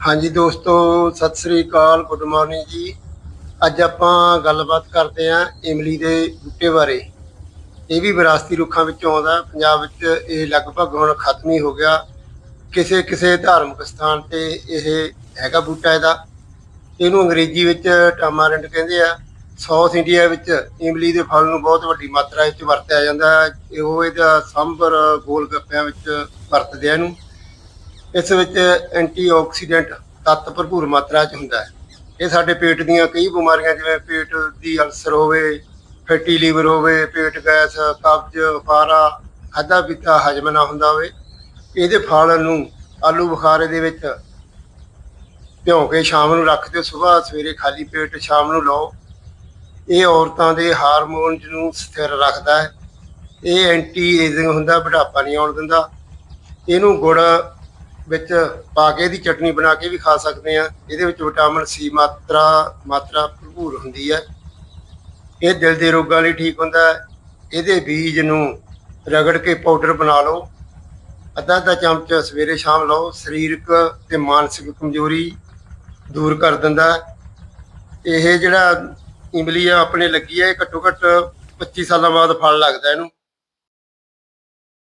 ਹਾਂਜੀ ਦੋਸਤੋ, ਸਤਿ ਸ੍ਰੀ ਅਕਾਲ, good morning ਜੀ। ਅੱਜ ਆਪਾਂ ਗੱਲਬਾਤ ਕਰਦੇ ਆਂ ਇਮਲੀ ਦੇ ਬੂਟੇ ਬਾਰੇ। ਇਹ ਵੀ ਵਿਰਾਸਤੀ ਰੁੱਖਾਂ ਵਿੱਚੋਂ ਆਉਂਦਾ ਪੰਜਾਬ ਵਿੱਚ ਇਹ ਲਗਭਗ ਹੁਣ ਖਤਮ ਹੀ ਹੋ ਗਿਆ। ਕਿਸੇ ਕਿਸੇ ਧਾਰਮਿਕ ਸਥਾਨ ਤੇ ਇਹ ਹੈਗਾ ਬੂਟਾ ਇਹਦਾ। ਇਹਨੂੰ ਅੰਗਰੇਜ਼ੀ ਵਿੱਚ ਟਾਮਾਰੈਂਟ ਕਹਿੰਦੇ ਆ। ਸਾਊਥ ਇੰਡੀਆ ਵਿੱਚ ਇਮਲੀ ਦੇ ਫਲ ਨੂੰ ਬਹੁਤ ਵੱਡੀ ਮਾਤਰਾ ਵਿੱਚ ਵਰਤਿਆ ਜਾਂਦਾ ਹੈ। ਉਹ ਇਹਦਾ ਸੰਭਰ ਗੋਲ ਗੱਪਿਆਂ ਵਿੱਚ ਵਰਤਦੇ ਆ ਇਹਨੂੰ। ਇਸ ਵਿੱਚ ਐਂਟੀਆਕਸੀਡੈਂਟ ਤੱਤ ਭਰਪੂਰ ਮਾਤਰਾ 'ਚ ਹੁੰਦਾ ਹੈ। ਇਹ ਸਾਡੇ ਪੇਟ ਦੀਆਂ ਕਈ ਬਿਮਾਰੀਆਂ, ਜਿਵੇਂ ਪੇਟ ਦੀ ਅਲਸਰ ਹੋਵੇ, ਫੈਟੀ ਲੀਵਰ ਹੋਵੇ, ਪੇਟ ਗੈਸ, ਕਬਜ਼ ਫਾਰਾ ਖਾਧਾ ਪੀਤਾ ਹਜਮ ਨਾ ਹੁੰਦਾ ਹੋਵੇ। ਇਹਦੇ ਫਲ ਨੂੰ ਆਲੂ ਬੁਖਾਰੇ ਦੇ ਵਿੱਚ ਭਿਉਂ ਕੇ ਸ਼ਾਮ ਨੂੰ ਰੱਖ ਦਿਓ ਸਵੇਰ ਸਵੇਰੇ ਖਾਲੀ ਪੇਟ ਸ਼ਾਮ ਨੂੰ ਲਓ। ਇਹ ਔਰਤਾਂ ਦੇ ਹਾਰਮੋਨਸ ਨੂੰ ਸਥਿਰ ਰੱਖਦਾ ਹੈ। ਇਹ ਐਂਟੀ ਏਜਿੰਗ ਹੁੰਦਾ, ਬੁਢਾਪਾ ਨਹੀਂ ਆਉਣ ਦਿੰਦਾ। ਇਹਨੂੰ ਗੁੜ ਵਿੱਚ ਪਾ ਕੇ ਇਹਦੀ ਚਟਨੀ ਬਣਾ ਕੇ ਵੀ ਖਾ ਸਕਦੇ ਆ ਇਹਦੇ ਵਿੱਚ ਵਿਟਾਮਿਨ ਸੀ ਮਾਤਰਾ ਮਾਤਰਾ ਭਰਪੂਰ ਹੁੰਦੀ ਹੈ। ਇਹ ਦਿਲ ਦੇ ਰੋਗਾਂ ਲਈ ਠੀਕ ਹੁੰਦਾ ਇਹਦੇ ਬੀਜ ਨੂੰ ਰਗੜ ਕੇ ਪਾਊਡਰ ਬਣਾ ਲਓ। ਅੱਧਾ ਅੱਧਾ ਚਮਚ ਸਵੇਰੇ ਸ਼ਾਮ ਲਓ। ਸਰੀਰਕ ਤੇ ਮਾਨਸਿਕ ਕਮਜ਼ੋਰੀ ਦੂਰ ਕਰ ਦਿੰਦਾ ਇਹ ਜਿਹੜਾ ਇਮਲੀ ਆ ਆਪਣੇ ਲੱਗੀ ਹੈ, ਇਹ ਘੱਟੋ ਘੱਟ 25 ਸਾਲਾਂ ਬਾਅਦ ਫਲ ਲੱਗਦਾ ਇਹਨੂੰ।